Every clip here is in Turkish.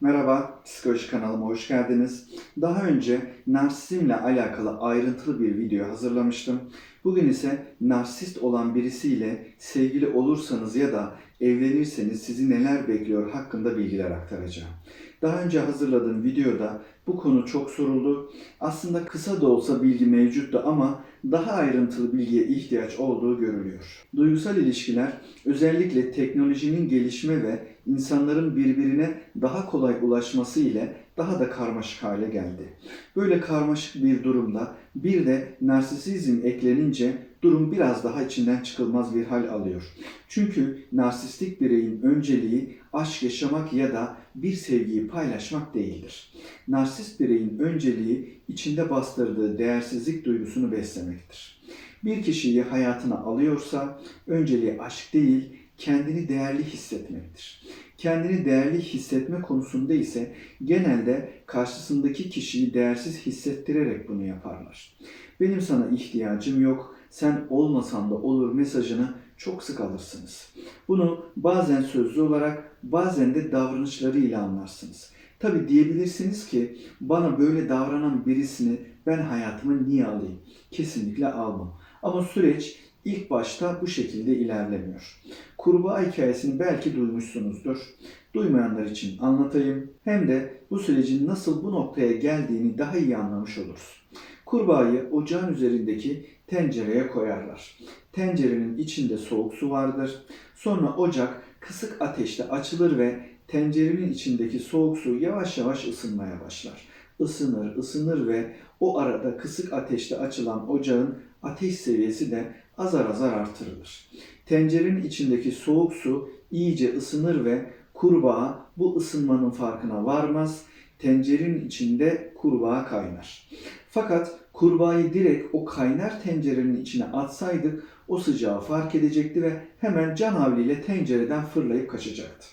Merhaba, Psikoloji kanalıma hoş geldiniz. Daha önce narsizmle alakalı ayrıntılı bir video hazırlamıştım. Bugün ise narsist olan birisiyle sevgili olursanız ya da evlenirseniz sizi neler bekliyor hakkında bilgiler aktaracağım. Daha önce hazırladığım videoda bu konu çok soruldu. Aslında kısa da olsa bilgi mevcuttu ama daha ayrıntılı bilgiye ihtiyaç olduğu görülüyor. Duygusal ilişkiler özellikle teknolojinin gelişme ve insanların birbirine daha kolay ulaşması ile daha da karmaşık hale geldi. Böyle karmaşık bir durumda bir de narsisizm eklenince durum biraz daha içinden çıkılmaz bir hal alıyor. Çünkü narsistik bireyin önceliği aşk yaşamak ya da bir sevgiyi paylaşmak değildir. Narsist bireyin önceliği içinde bastırdığı değersizlik duygusunu beslemektir. Bir kişiyi hayatına alıyorsa önceliği aşk değil, kendini değerli hissetmektir. Kendini değerli hissetme konusunda ise genelde karşısındaki kişiyi değersiz hissettirerek bunu yaparlar. Benim sana ihtiyacım yok, sen olmasan da olur mesajını çok sık alırsınız. Bunu bazen sözlü olarak bazen de davranışlarıyla anlarsınız. Tabi diyebilirsiniz ki bana böyle davranan birisini ben hayatıma niye alayım? Kesinlikle almam. Ama süreç ilk başta bu şekilde ilerlemiyor. Kurbağa hikayesini belki duymuşsunuzdur. Duymayanlar için anlatayım. Hem de bu sürecin nasıl bu noktaya geldiğini daha iyi anlamış oluruz. Kurbağayı ocağın üzerindeki tencereye koyarlar. Tencerenin içinde soğuk su vardır. Sonra ocak kısık ateşte açılır ve tencerenin içindeki soğuk su yavaş yavaş ısınmaya başlar. Isınır, ısınır ve o arada kısık ateşte açılan ocağın ateş seviyesi de azar azar artırılır. Tencerenin içindeki soğuk su iyice ısınır ve kurbağa bu ısınmanın farkına varmaz. Tencerenin içinde kurbağa kaynar. Fakat kurbağayı direkt o kaynar tencerenin içine atsaydık o sıcağı fark edecekti ve hemen can havliyle tencereden fırlayıp kaçacaktı.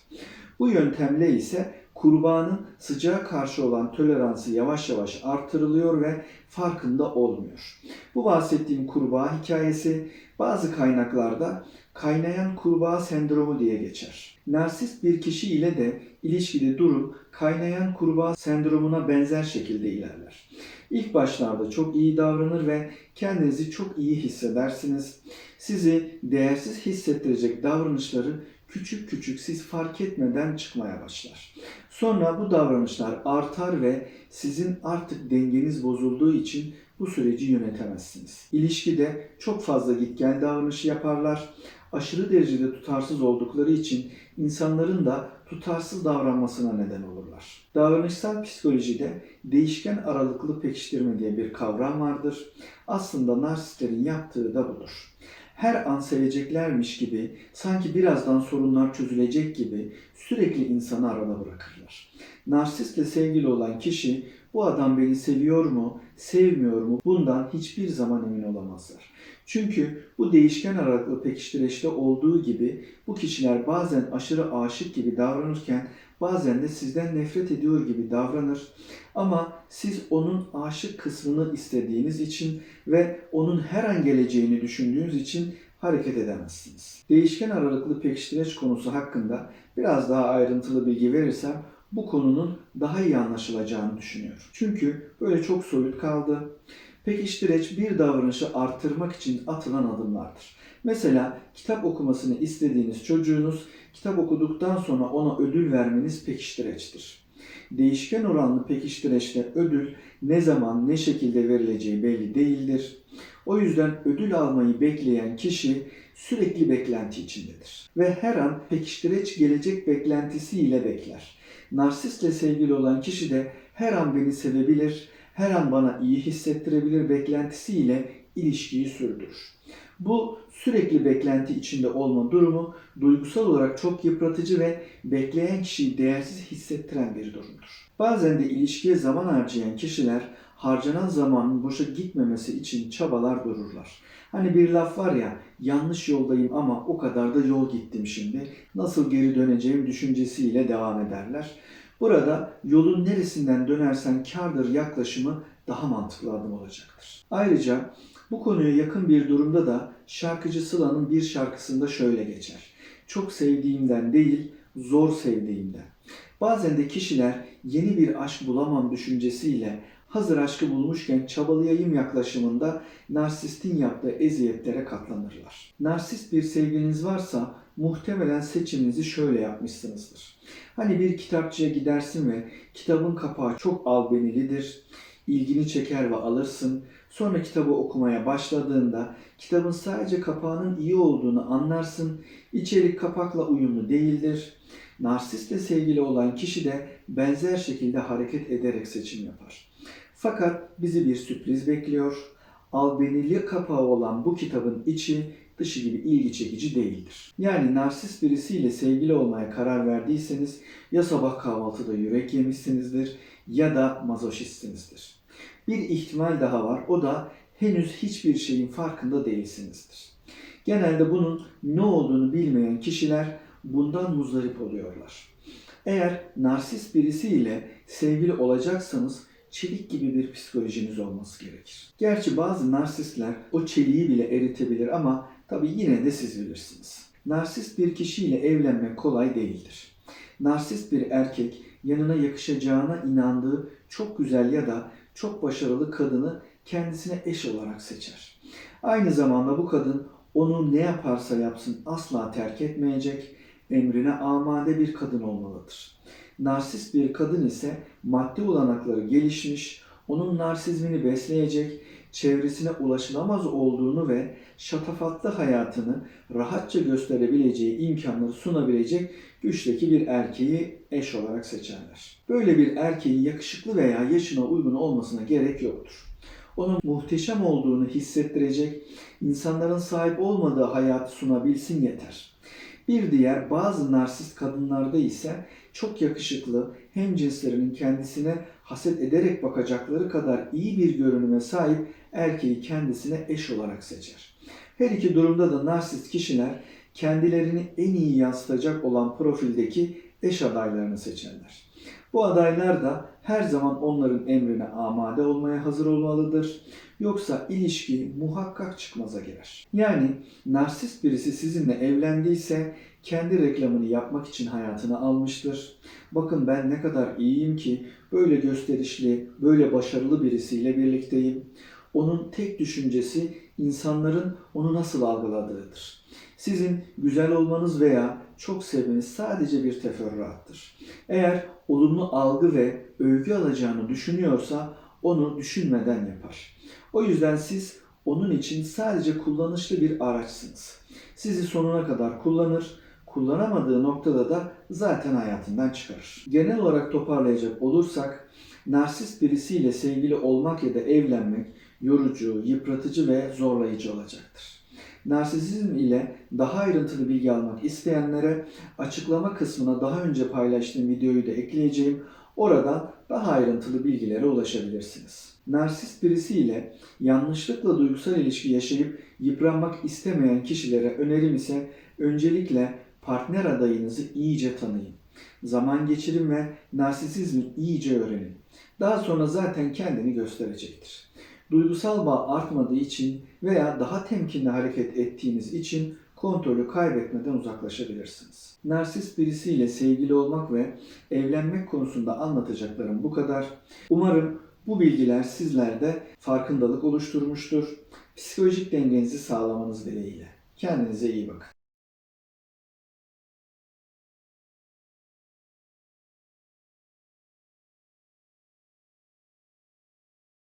Bu yöntemle ise kurbağanın sıcağa karşı olan toleransı yavaş yavaş artırılıyor ve farkında olmuyor. Bu bahsettiğim kurbağa hikayesi bazı kaynaklarda kaynayan kurbağa sendromu diye geçer. Narsist bir kişi ile de ilişkide durum kaynayan kurbağa sendromuna benzer şekilde ilerler. İlk başlarda çok iyi davranır ve kendinizi çok iyi hissedersiniz. Sizi değersiz hissettirecek davranışları küçük küçük siz fark etmeden çıkmaya başlar. Sonra bu davranışlar artar ve sizin artık dengeniz bozulduğu için bu süreci yönetemezsiniz. İlişkide çok fazla git gel davranışı yaparlar. Aşırı derecede tutarsız oldukları için insanların da tutarsız davranmasına neden olurlar. Davranışsal psikolojide değişken aralıklı pekiştirme diye bir kavram vardır. Aslında narsistlerin yaptığı da budur her an seveceklermiş gibi, sanki birazdan sorunlar çözülecek gibi sürekli insanı arada bırakırlar. Narsistle sevgili olan kişi bu adam beni seviyor mu, sevmiyor mu bundan hiçbir zaman emin olamazlar. Çünkü bu değişken aralıklı pekiştireçte olduğu gibi bu kişiler bazen aşırı aşık gibi davranırken bazen de sizden nefret ediyor gibi davranır. Ama siz onun aşık kısmını istediğiniz için ve onun her an geleceğini düşündüğünüz için hareket edemezsiniz. Değişken aralıklı pekiştireç konusu hakkında biraz daha ayrıntılı bilgi verirsem bu konunun daha iyi anlaşılacağını düşünüyorum. Çünkü böyle çok soyut kaldı. Pekiştireç bir davranışı arttırmak için atılan adımlardır. Mesela kitap okumasını istediğiniz çocuğunuz kitap okuduktan sonra ona ödül vermeniz pekiştireçtir. Değişken oranlı pekiştireçte ödül ne zaman ne şekilde verileceği belli değildir. O yüzden ödül almayı bekleyen kişi sürekli beklenti içindedir. Ve her an pekiştireç gelecek beklentisiyle bekler. Narsistle sevgili olan kişi de her an beni sevebilir, her an bana iyi hissettirebilir beklentisiyle ilişkiyi sürdürür. Bu sürekli beklenti içinde olma durumu duygusal olarak çok yıpratıcı ve bekleyen kişiyi değersiz hissettiren bir durumdur. Bazen de ilişkiye zaman harcayan kişiler harcanan zamanın boşa gitmemesi için çabalar dururlar. Hani bir laf var ya yanlış yoldayım ama o kadar da yol gittim şimdi. Nasıl geri döneceğim düşüncesiyle devam ederler. Burada yolun neresinden dönersen kardır yaklaşımı daha mantıklı adım olacaktır. Ayrıca bu konuya yakın bir durumda da şarkıcı Sıla'nın bir şarkısında şöyle geçer. Çok sevdiğimden değil, zor sevdiğimden. Bazen de kişiler yeni bir aşk bulamam düşüncesiyle hazır aşkı bulmuşken çabalayayım yaklaşımında narsistin yaptığı eziyetlere katlanırlar. Narsist bir sevgiliniz varsa muhtemelen seçiminizi şöyle yapmışsınızdır. Hani bir kitapçıya gidersin ve kitabın kapağı çok albenilidir, ilgini çeker ve alırsın. Sonra kitabı okumaya başladığında kitabın sadece kapağının iyi olduğunu anlarsın. İçerik kapakla uyumlu değildir. Narsistle sevgili olan kişi de benzer şekilde hareket ederek seçim yapar. Fakat bizi bir sürpriz bekliyor. Albenili kapağı olan bu kitabın içi dışı gibi ilgi çekici değildir. Yani narsist birisiyle sevgili olmaya karar verdiyseniz ya sabah kahvaltıda yürek yemişsinizdir ya da mazoşistsinizdir. Bir ihtimal daha var. O da henüz hiçbir şeyin farkında değilsinizdir. Genelde bunun ne olduğunu bilmeyen kişiler bundan muzdarip oluyorlar. Eğer narsist birisiyle sevgili olacaksanız çelik gibi bir psikolojiniz olması gerekir. Gerçi bazı narsistler o çeliği bile eritebilir ama tabii yine de siz bilirsiniz. Narsist bir kişiyle evlenmek kolay değildir. Narsist bir erkek yanına yakışacağına inandığı çok güzel ya da çok başarılı kadını kendisine eş olarak seçer. Aynı zamanda bu kadın onu ne yaparsa yapsın asla terk etmeyecek, emrine amade bir kadın olmalıdır. Narsist bir kadın ise maddi olanakları gelişmiş, onun narsizmini besleyecek, çevresine ulaşılamaz olduğunu ve şatafatlı hayatını rahatça gösterebileceği imkanları sunabilecek güçteki bir erkeği eş olarak seçerler. Böyle bir erkeğin yakışıklı veya yaşına uygun olmasına gerek yoktur. Onun muhteşem olduğunu hissettirecek, insanların sahip olmadığı hayatı sunabilsin yeter. Bir diğer bazı narsist kadınlarda ise çok yakışıklı, hem cinslerinin kendisine haset ederek bakacakları kadar iyi bir görünüme sahip erkeği kendisine eş olarak seçer. Her iki durumda da narsist kişiler kendilerini en iyi yansıtacak olan profildeki eş adaylarını seçerler. Bu adaylar da her zaman onların emrine amade olmaya hazır olmalıdır. Yoksa ilişki muhakkak çıkmaza girer. Yani narsist birisi sizinle evlendiyse kendi reklamını yapmak için hayatını almıştır. Bakın ben ne kadar iyiyim ki böyle gösterişli, böyle başarılı birisiyle birlikteyim. Onun tek düşüncesi insanların onu nasıl algıladığıdır. Sizin güzel olmanız veya çok sevmeniz sadece bir teferruattır. Eğer olumlu algı ve övgü alacağını düşünüyorsa onu düşünmeden yapar. O yüzden siz onun için sadece kullanışlı bir araçsınız. Sizi sonuna kadar kullanır, kullanamadığı noktada da zaten hayatından çıkarır. Genel olarak toparlayacak olursak, narsist birisiyle sevgili olmak ya da evlenmek yorucu, yıpratıcı ve zorlayıcı olacaktır. Narsisizm ile daha ayrıntılı bilgi almak isteyenlere açıklama kısmına daha önce paylaştığım videoyu da ekleyeceğim. Oradan daha ayrıntılı bilgilere ulaşabilirsiniz. Narsist birisiyle yanlışlıkla duygusal ilişki yaşayıp yıpranmak istemeyen kişilere önerim ise öncelikle partner adayınızı iyice tanıyın. Zaman geçirin ve narsisizmi iyice öğrenin. Daha sonra zaten kendini gösterecektir. Duygusal bağ artmadığı için veya daha temkinli hareket ettiğiniz için kontrolü kaybetmeden uzaklaşabilirsiniz. Narsist birisiyle sevgili olmak ve evlenmek konusunda anlatacaklarım bu kadar. Umarım bu bilgiler sizlerde farkındalık oluşturmuştur. Psikolojik dengenizi sağlamanız dileğiyle. Kendinize iyi bakın.